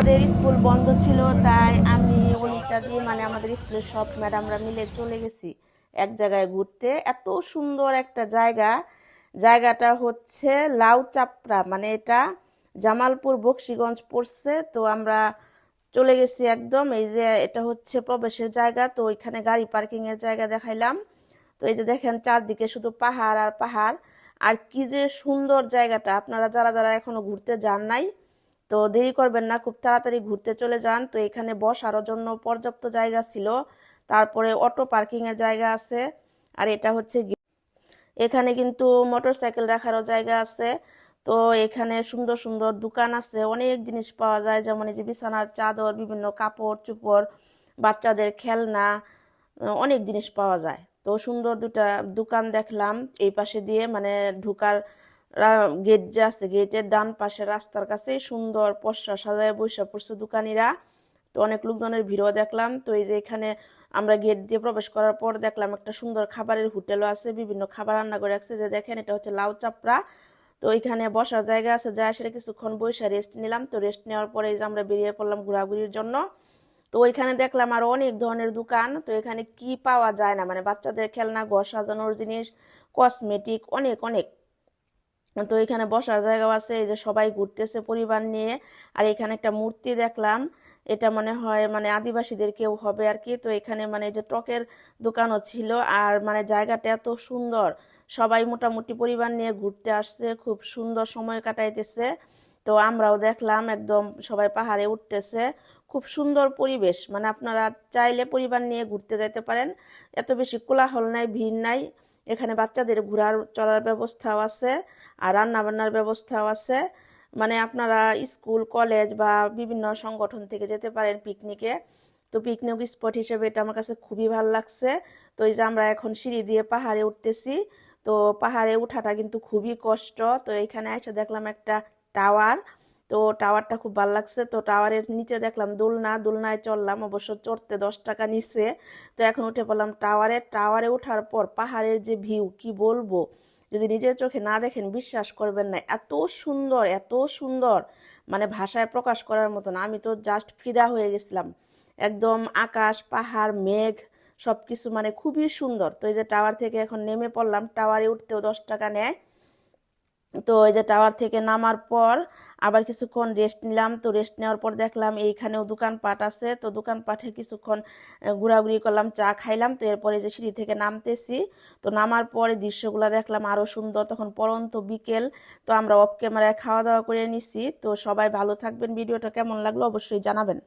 আমাদের স্কুল বন্ধ ছিল, তাই আমি অনিতা দিয়ে মানে আমাদের স্কুলের সব ম্যাডামরা মিলে চলে গেছি এক জায়গায় ঘুরতে। এত সুন্দর একটা জায়গা। জায়গাটা হচ্ছে লাউ চাপড়া মানে এটা জামালপুর বক্সিগঞ্জ পড়ছে, তো আমরা চলে গেছি একদম। এই যে এটা হচ্ছে প্রবেশের জায়গা, তো ওইখানে গাড়ি পার্কিং এর জায়গা দেখাইলাম। তো এই যে দেখেন চারদিকে শুধু পাহাড় আর পাহাড়। আর কি যে সুন্দর জায়গাটা, আপনারা যারা যারা এখনও ঘুরতে যান নাই তো দেরি করবেন না, খুব তাড়াতাড়ি ঘুরতে চলে যান। তো এখানে বসারও জন্য পর্যাপ্ত জায়গা ছিল। তারপরে অটো পার্কিং এর জায়গা আছে। আর এটা হচ্ছে এখানে কিন্তু মোটরসাইকেল রাখারও জায়গা আছে। তো এখানে সুন্দর সুন্দর দোকান আছে। অনেক জিনিস পাওয়া যায়, যেমন এই যে বিছানার চাদর, বিভিন্ন কাপড়, চোপড়, বাচ্চাদের খেলনা অনেক জিনিস পাওয়া যায়। তো সুন্দর দুটা দোকান দেখলাম। এই পাশে দিয়ে মানে ঢুকার গেট যে আছে, গেটের ডান পাশে রাস্তার কাছে সুন্দর পশরা সাজায় বসে পড়ছে দোকানিরা। তো অনেক লোকজনের ভিড়ও দেখলাম। তো এই যে এখানে আমরা গেট দিয়ে প্রবেশ করার পর দেখলাম একটা সুন্দর খাবারের হোটেলও আছে, বিভিন্ন খাবার রান্না করে রাখছে। যে দেখেন, এটা হচ্ছে লাউ চাপড়া। তো এখানে বসার জায়গা আছে যা সেটা কিছুক্ষণ বসে রেস্ট নিলাম। তো রেস্ট নেওয়ার পরে এই যে আমরা বেরিয়ে পড়লাম ঘোরাঘুরির জন্য। তো ওইখানে দেখলাম আরও অনেক ধরনের দোকান। তো এখানে কি পাওয়া যায় না মানে বাচ্চাদের খেলনা, ঘর সাজানোর জিনিস কসমেটিক অনেক অনেক। তো এখানে বসার জায়গাও আছে, এই যে সবাই ঘুরতেছে পরিবার নিয়ে। আর এখানে একটা মূর্তি দেখলাম, এটা মনে হয় মানে আদিবাসীদের কেউ হবে আর কি। তো এখানে মানে যে টকের দোকানও ছিল আর মানে জায়গাটা এত সুন্দর, সবাই মোটামুটি পরিবার নিয়ে ঘুরতে আসছে, খুব সুন্দর সময় কাটাইতেছে। তো আমরাও দেখলাম একদম সবাই পাহাড়ে উঠতেছে, খুব সুন্দর পরিবেশ। মানে আপনারা চাইলে পরিবার নিয়ে ঘুরতে যেতে পারেন, এত বেশি কোলাহল নাই, ভিড় নাই। এখানে বাচ্চাদের ঘোরার, চলার ব্যবস্থাও আছে আর রান্না বান্নার ব্যবস্থাও আছে। মানে আপনারা স্কুল, কলেজ বা বিভিন্ন সংগঠন থেকে যেতে পারেন পিকনিকে। তো পিকনিক স্পট হিসেবে এটা আমার কাছে খুবই ভালো লাগছে। তো এই যে আমরা এখন সিঁড়ি দিয়ে পাহাড়ে উঠতেছি, তো পাহাড়ে ওঠাটা কিন্তু খুবই কষ্ট। তো এখানে এসে দেখলাম একটা টাওয়ার। তো টাওয়ারটা খুব ভালো লাগছে। তো টাওয়ারের নিচে দেখলাম দোলনা, দোলনায় চললাম অবশ্য চড়তে দশ টাকা নিচ্ছে। তো এখন উঠে পড়লাম টাওয়ারে। টাওয়ারে ওঠার পর পাহাড়ের যে ভিউ, কি বলব? যদি নিজের চোখে না দেখেন, বিশ্বাস করবেন না, এত সুন্দর এত সুন্দর। মানে ভাষায় প্রকাশ করার মতন। আমি তো জাস্ট ফিদা হয়ে গেছিলাম। একদম আকাশ, পাহাড়, মেঘ সব কিছু মানে খুবই সুন্দর। তো এই যে টাওয়ার থেকে এখন নেমে পড়লাম। টাওয়ারে উঠতেও দশ টাকা নেয়। তো এই যে টাওয়ার থেকে নামার পর আবার কিছুক্ষণ রেস্ট নিলাম। তো রেস্ট নেওয়ার পর দেখলাম এইখানেও দোকানপাট আছে। তো দোকানপাটে কিছুক্ষণ ঘোরাঘুরি করলাম, চা খাইলাম। তো এরপরে যে সিঁড়ি থেকে নামতেছি। তো নামার পরে দৃশ্যগুলো দেখলাম আরও সুন্দর। তখন পরন্ত বিকেল। তো আমরা অফ ক্যামেরায় খাওয়া দাওয়া করে নিছি। তো সবাই ভালো থাকবেন। ভিডিওটা কেমন লাগল অবশ্যই জানাবেন।